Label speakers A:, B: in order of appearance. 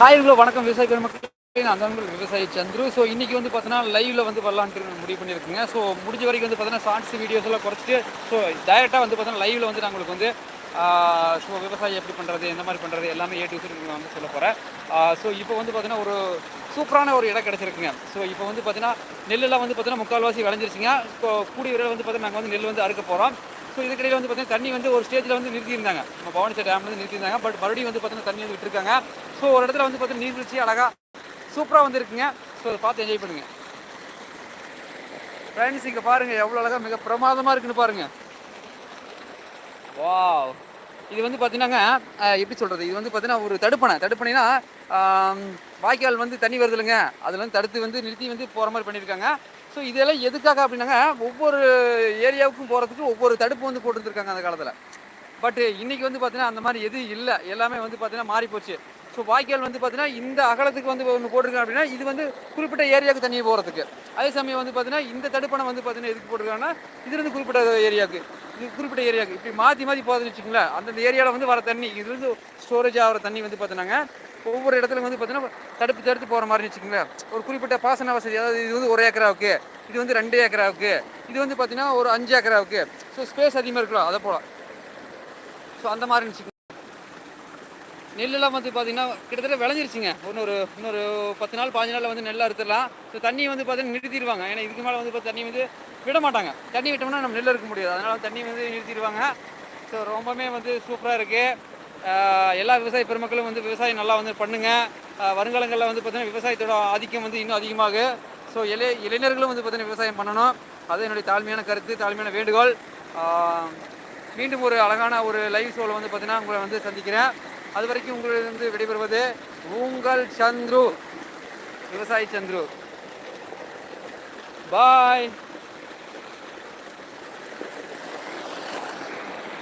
A: ஹாய்களோ வணக்கம். விவசாயிகள் மக்கள் நான் விவசாயி சந்துரு. ஸோ இன்னைக்கு வந்து பார்த்தீங்கன்னா லைவ்ல வந்து வரலான்ட்டு முடிவு பண்ணியிருக்குங்க. ஸோ முடிஞ்ச வரைக்கும் வந்து பார்த்தீங்கன்னா ஷார்ட்ஸ் வீடியோஸ் எல்லாம் குறைச்சிட்டு ஸோ டைரெக்டாக வந்து பார்த்தீங்கன்னா லைவ்ல வந்து நாங்களுக்கு வந்து ஸோ விவசாயம் எப்படி பண்ணுறது எந்த மாதிரி பண்ணுறது எல்லாமே ஏ டு நான் வந்து சொல்ல போகிறேன் ஸோ இப்போ வந்து பார்த்தீங்கன்னா ஒரு சூப்பரான ஒரு இடம் கிடச்சிருக்குங்க. ஸோ இப்போ வந்து பார்த்தீங்கன்னா நெல்லெல்லாம் வந்து பார்த்தீங்கன்னா முக்கால்வாசி விளைஞ்சிருச்சுங்க. இப்போ கூடிய விரைவில் வந்து பார்த்தீங்கன்னா நாங்கள் வந்து நெல் வந்து அறுக்க போகிறோம் ஸோ இதுக்கிடையில் வந்து பார்த்தீங்கன்னா தண்ணி வந்து ஒரு ஸ்டேஜில் வந்து நிறுத்தியிருந்தாங்க. நம்ம பவானிசார் டேம் வந்து நிறுத்தியிருந்தாங்க. பட் மறுபடியும் வந்து பார்த்தீங்கன்னா தண்ணி வந்து விட்டுருக்காங்க. ஸோ ஒரு இடத்துல வந்து பார்த்தீங்கன்னா நீர்வீழ்ச்சி அழகாக சூப்பராக வந்துருக்குங்க. ஸோ அதை பார்த்து என்ஜாய் பண்ணுங்கள் ஃப்ரெண்ட்ஸ் இங்கே பாருங்கள் எவ்வளோ அழகாக மிக பிரமாதமாக இருக்குன்னு பாருங்கள் வாவ் இது வந்து பார்த்தீங்கன்னாங்க எப்படி சொல்கிறது இது வந்து பார்த்தீங்கன்னா ஒரு தடுப்பணை. தடுப்பணைனா வாய்க்கால் வந்து தண்ணி வருது இல்லைங்க அதில் வந்து தடுத்து வந்து நிறுத்தி வந்து போகிற மாதிரி பண்ணியிருக்காங்க ஸோ இதெல்லாம் எதுக்காக அப்படின்னாங்க ஒவ்வொரு ஏரியாவுக்கும் போகிறதுக்கு ஒவ்வொரு தடுப்பு வந்து போட்டுருந்துருக்காங்க அந்த காலத்தில். பட் இன்னைக்கு வந்து பார்த்தீங்கன்னா அந்த மாதிரி எதுவும் இல்லை. எல்லாமே வந்து பார்த்தீங்கன்னா மாறி போச்சு. ஸோ வாய்க்கால் வந்து பார்த்தீங்கன்னா இந்த அகலத்துக்கு வந்து ஒன்று போட்டிருக்காங்க அப்படின்னா இது வந்து குறிப்பிட்ட ஏரியாவுக்கு தண்ணி போகிறதுக்கு அதே சமயம் வந்து பார்த்தீங்கன்னா இந்த தடுப்பணம் வந்து பார்த்தீங்கன்னா எதுக்கு போட்டிருக்காங்கன்னா இதுலேருந்து குறிப்பிட்ட ஏரியாவுக்கு. இது குறிப்பிட்ட ஏரியாவுக்கு. இப்படி மாற்றி மாற்றி போகுதுன்னு வச்சுக்கோங்களேன் அந்தந்த ஏரியாவில் வந்து வர தண்ணி இதுலேருந்து ஸ்டோரேஜ் ஆகிற தண்ணி வந்து பார்த்தீங்கன்னா ஒவ்வொரு இடத்துல வந்து பார்த்தீங்கன்னா தடுப்பு தடுத்து போகிற மாதிரி வச்சுக்கோங்களேன். ஒரு குறிப்பிட்ட பாசன வசதி அதாவது இது வந்து ஒரு ஏக்கராவுக்கு இது வந்து ரெண்டு ஏக்கராவுக்கு இது வந்து பார்த்தீங்கன்னா ஒரு அஞ்சு ஏக்கராவுக்கு. ஸோ ஸ்பேஸ் அதிகமாக இருக்கலாம் அதை போல். ஸோ அந்த மாதிரி இருந்துச்சு நெல்லெல்லாம் வந்து பார்த்தீங்கன்னா கிட்டத்தட்ட விளைஞ்சிருச்சுங்க. இன்னொரு இன்னொரு பத்து நாள் பாஞ்சு நாளில் வந்து நெல் அறுத்துடலாம். ஸோ தண்ணி வந்து பார்த்தீங்கன்னா நிறுத்திடுவாங்க. ஏன்னா இதுக்கு மேலே வந்து பார்த்து தண்ணி வந்து விட மாட்டாங்க. தண்ணி விட்டோம்னா நம்ம நெல் இருக்க முடியாது. அதனால் தண்ணி வந்து நிறுத்திடுவாங்க. ஸோ ரொம்பவுமே வந்து சூப்பராக இருக்குது எல்லா விவசாய பெருமக்களும் வந்து விவசாயம் நல்லா வந்து பண்ணுங்கள் வருங்காலங்களில் வந்து பார்த்திங்கன்னா விவசாயத்தோட ஆதிக்கம் வந்து இன்னும் அதிகமாகும் ஸோ இளைய இளைஞர்களும் வந்து பார்த்திங்கன்னா விவசாயம் பண்ணணும். அது என்னுடைய தாழ்மையான கருத்து தாழ்மையான வேண்டுகோள். மீண்டும் ஒரு அழகான ஒரு லைவ் ஷோவில் வந்து பார்த்தீங்கன்னா உங்களை வந்து சந்திக்கிறேன். அது வரைக்கும் உங்களிடம் விடைபெறுவது உங்கள் சந்துரு விவசாயி சந்துரு. பாய்